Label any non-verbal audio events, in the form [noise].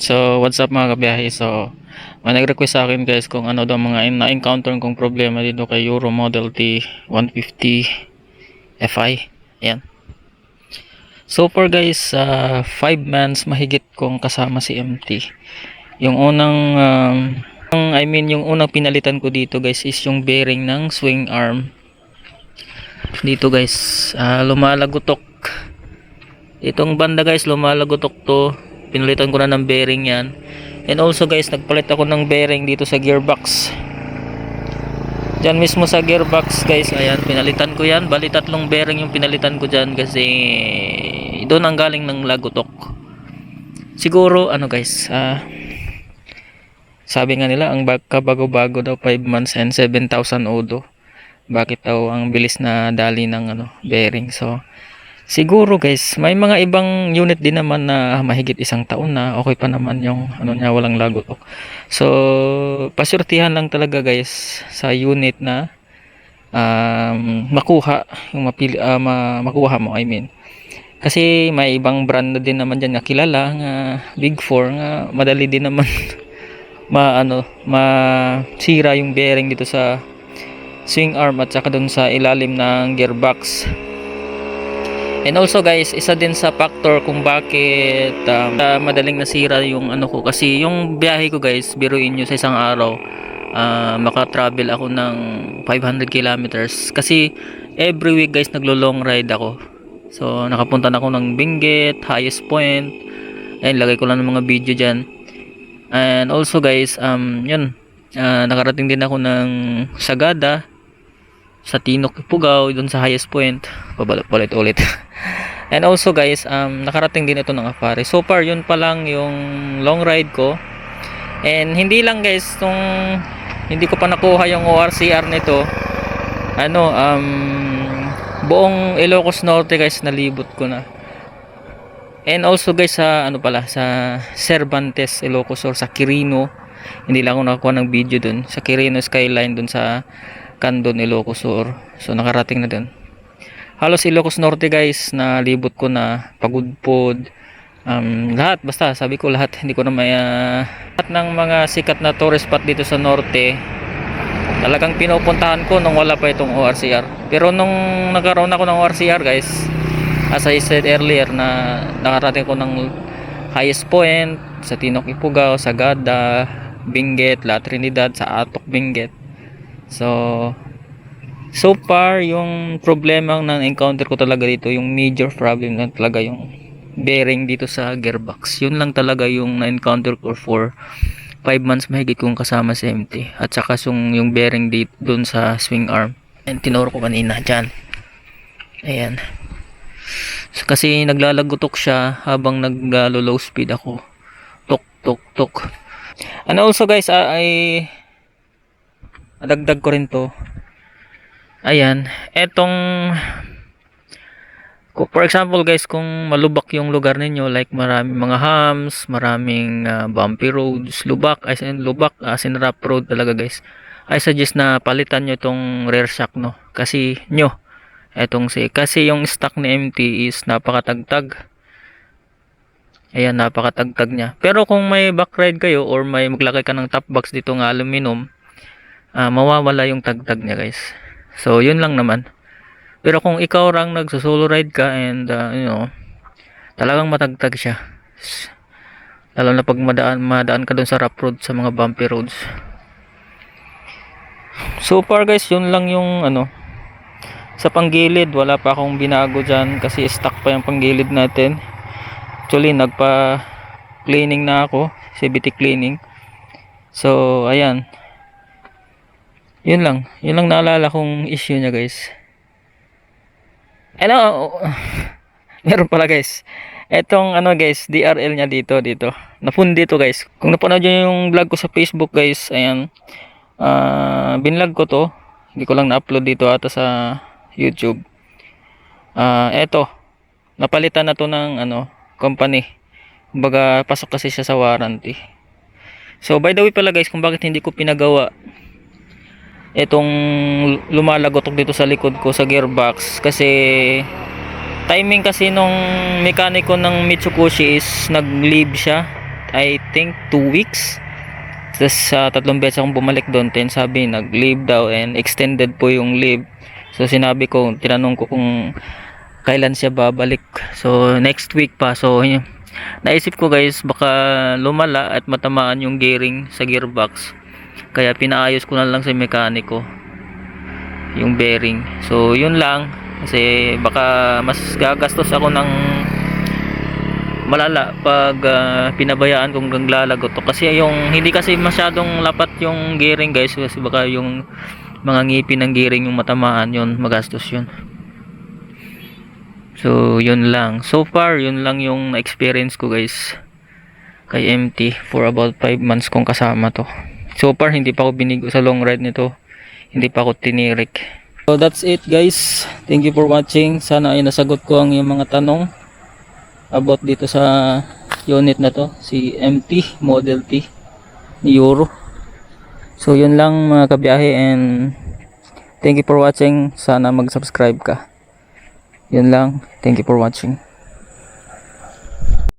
So, what's up mga kabiyahe? So, may nag-request sa akin guys kung ano daw mga na-encounter kong problema dito kay Euro Model T 150 Fi. Ayan. So far guys, 5 months mahigit kong kasama si MT. Yung unang, um, I mean yung unang pinalitan ko dito guys is yung bearing ng swing arm. Dito guys, ah, lumalagotok. Itong banda guys, lumalagotok to. Pinalitan ko na ng bearing yan. And also guys, nagpalit ako ng bearing dito sa gearbox. Diyan mismo sa gearbox guys, ayan, pinalitan ko yan. Bali tatlong bearing yung pinalitan ko dyan kasi doon ang galing ng lagotok. Siguro, ano guys, ah, sabi nga nila, ang bag kabago-bago daw 5 months and 7,000 odo. Bakit daw ang bilis na dali ng ano, bearing. So, Siguro guys, may mga ibang unit din naman na mahigit isang taon na okay pa naman yung ano niya walang lagotok. So, pasurtihan lang talaga guys sa unit na um, makuha yung mapili ah, ma- makuha mo I mean. Kasi may ibang brand na din naman diyan na kilala nga Big 4 nga madali din naman [laughs] ma ano masira yung bearing dito sa swing arm at saka dun sa ilalim ng gearbox. And also guys, isa din sa factor kung bakit um, ah, madaling nasira yung ano ko kasi yung biyahe ko guys, biruin nyo sa isang araw, ah, maka-travel ako ng 500 kilometers kasi every week guys naglo-long ride ako. So nakapunta na ako ng Benguet, Highest Point. Ayun, lagay ko lang ng mga video diyan. And also guys, um yun, ah, nakarating din ako ng Sagada, sa Tinok Pugaw doon sa highest point. Pabalit ulit. [laughs] And also guys um nakarating din ito ng Afari. So far yun pa lang yung long ride ko. And hindi lang guys tong hindi ko pa nakuha yung ORCR nito. Ano um buong Ilocos Norte guys nalibot ko na. And also guys sa ano pala sa Cervantes Ilocos or sa Quirino. Hindi lang ako nakakuha ng video dun. Sa Quirino Skyline dun sa Candon, Ilocos Sur. So nakarating na dun. Halos Ilocos Norte guys, na libot ko na pagudpod. Um, lahat basta sabi ko lahat hindi ko na may ah, lahat ng mga sikat na tourist spot dito sa norte talagang pinupuntahan ko nung wala pa itong ORCR pero nung nagkaroon ako ng ORCR guys as I said earlier na nakarating ko ng highest point sa Tinok Ipugao, Sagada, Benguet, La Trinidad, sa Atok Benguet So, so far, yung problema na encounter ko talaga dito, yung major problem lang talaga yung bearing dito sa gearbox. Yun lang talaga yung na-encounter ko for 5 months mahigit kong kasama sa MT. At saka yung, yung bearing dito dun sa swing arm. And tinuro ko kanina dyan. Ayan. So, kasi naglalagotok siya habang naglo-low speed ako. Tok, tok, tok. And also guys, ah, I Adagdag ko rin to. Ayan. Etong for example guys, kung malubak yung lugar ninyo, like maraming mga hams, maraming ah, bumpy roads, lubak, as in lubak, as in rough road talaga guys. I suggest na palitan nyo itong rear shock no. Kasi nyo, etong si, kasi yung stock ni MT is napakatagtag. Ayan, napakatagtag niya. Pero kung may back ride kayo or may maglagay ka ng top box dito ng aluminum, ah, mawawala yung tagtag niya guys. So, yun lang naman. Pero kung ikaw lang nagsusolo ride ka and ah, you know, talagang matagtag siya. Lalo na pag madaan, madaan ka dun sa rough road, sa mga bumpy roads. So far guys, yun lang yung ano, sa panggilid, wala pa akong binago dyan kasi stock pa yung panggilid natin. Actually, nagpa cleaning na ako, CBT cleaning. So, ayan, yun lang. Yun lang naalala kong issue niya, guys. Ano? [laughs] Meron pala, guys. Etong ano, guys, DRL niya dito, dito. Napundi to, guys. Kung napanood niyo yung vlog ko sa Facebook, guys, ayan. Ah, binlog ko to. Hindi ko lang na-upload dito ata sa YouTube. Ah, eto. Napalitan na to ng ano, company. Kumbaga, pasok kasi siya sa warranty. So, by the way pala, guys, kung bakit hindi ko pinagawa itong lumalagotok dito sa likod ko sa gearbox kasi timing kasi nung mekaniko ng Mitsubishi is nag-leave siya I think 2 weeks. Tapos sa tatlong beses akong bumalik doon, then sabi nag-leave daw and extended po yung leave. So sinabi ko, tinanong ko kung kailan siya babalik. So next week pa. So naisip ko guys, baka lumala at matamaan yung gearing sa gearbox. Kaya pinaayos ko na lang sa mekaniko yung bearing. So yun lang. Kasi baka mas gagastos ako ng malala pag ah, pinabayaan kong gaglalagot to. Kasi yung hindi kasi masyadong lapat yung gearing guys. Kasi baka yung mga ngipin ng gearing yung matamaan yun magastos yun. So yun lang. So far yun lang yung experience ko guys kay MT for about 5 months kong kasama to so far hindi pa ako binigo sa long ride nito. Hindi pa ako tinirik. So that's it guys. Thank you for watching. Sana ay nasagot ko ang yung mga tanong about dito sa unit na to si MT Model T ni Euro so yun lang mga kabiyahe and thank you for watching. Sana mag subscribe ka. Yun lang. Thank you for watching